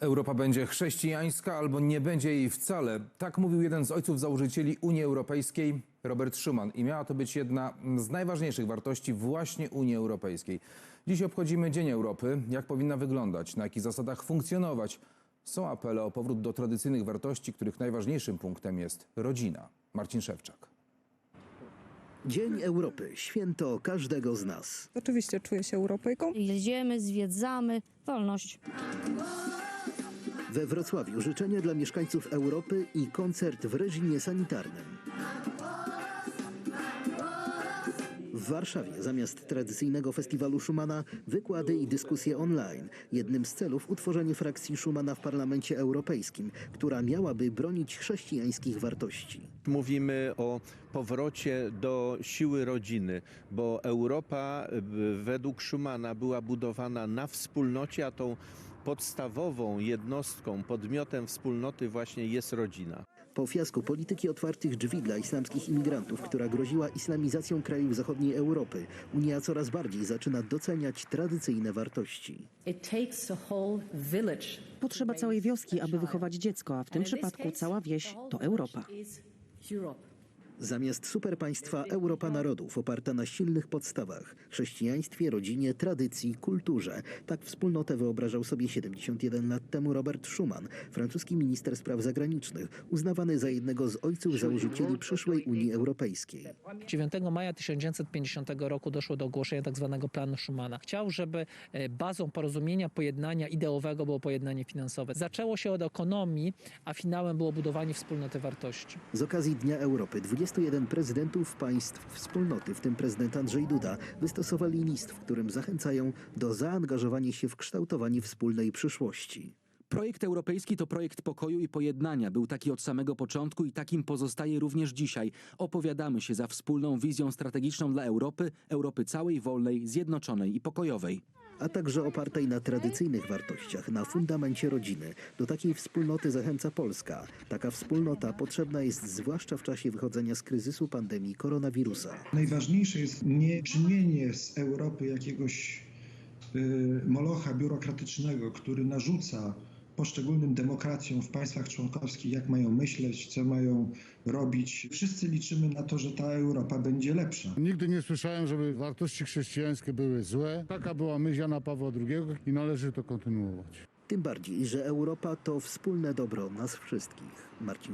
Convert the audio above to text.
Europa będzie chrześcijańska albo nie będzie jej wcale. Tak mówił jeden z ojców założycieli Unii Europejskiej, Robert Schuman. I miała to być jedna z najważniejszych wartości właśnie Unii Europejskiej. Dziś obchodzimy Dzień Europy. Jak powinna wyglądać? Na jakich zasadach funkcjonować? Są apele o powrót do tradycyjnych wartości, których najważniejszym punktem jest rodzina. Marcin Szewczak. Dzień Europy, święto każdego z nas. Oczywiście czuję się Europejką. Jedziemy, zwiedzamy. Wolność. We Wrocławiu życzenia dla mieszkańców Europy i koncert w reżimie sanitarnym. W Warszawie zamiast tradycyjnego festiwalu Schumana wykłady i dyskusje online. Jednym z celów utworzenie frakcji Schumana w Parlamencie Europejskim, która miałaby bronić chrześcijańskich wartości. Mówimy o powrocie do siły rodziny, bo Europa według Schumana była budowana na wspólnocie, a tą podstawową jednostką, podmiotem wspólnoty właśnie jest rodzina. Po fiasku polityki otwartych drzwi dla islamskich imigrantów, która groziła islamizacją krajów zachodniej Europy, Unia coraz bardziej zaczyna doceniać tradycyjne wartości. Potrzeba całej wioski, aby wychować dziecko, a w tym przypadku cała wieś to Europa. Zamiast superpaństwa Europa narodów oparta na silnych podstawach chrześcijaństwie, rodzinie, tradycji, kulturze. Tak wspólnotę wyobrażał sobie 71 lat temu Robert Schuman, francuski minister spraw zagranicznych, uznawany za jednego z ojców założycieli przyszłej Unii Europejskiej. 9 maja 1950 roku doszło do ogłoszenia tzw. planu Schumana. Chciał, żeby e, bazą porozumienia, pojednania ideowego było pojednanie finansowe. Zaczęło się od ekonomii, a finałem było budowanie wspólnoty wartości. Z okazji Dnia Europy 21 prezydentów państw wspólnoty, w tym prezydent Andrzej Duda, wystosowali list, w którym zachęcają do zaangażowania się w kształtowanie wspólnej przyszłości. Projekt europejski to projekt pokoju i pojednania. Był taki od samego początku i takim pozostaje również dzisiaj. Opowiadamy się za wspólną wizją strategiczną dla Europy, Europy całej, wolnej, zjednoczonej i pokojowej. A także opartej na tradycyjnych wartościach, na fundamencie rodziny. Do takiej wspólnoty zachęca Polska. Taka wspólnota potrzebna jest zwłaszcza w czasie wychodzenia z kryzysu pandemii koronawirusa. Najważniejsze jest nie czynienie z Europy jakiegoś y, molocha biurokratycznego, który narzuca poszczególnym demokracjom w państwach członkowskich, jak mają myśleć, co mają robić. Wszyscy liczymy na to, że ta Europa będzie lepsza. Nigdy nie słyszałem, żeby wartości chrześcijańskie były złe. Taka była myśl Jana Pawła II i należy to kontynuować. Tym bardziej, że Europa to wspólne dobro nas wszystkich. Marcin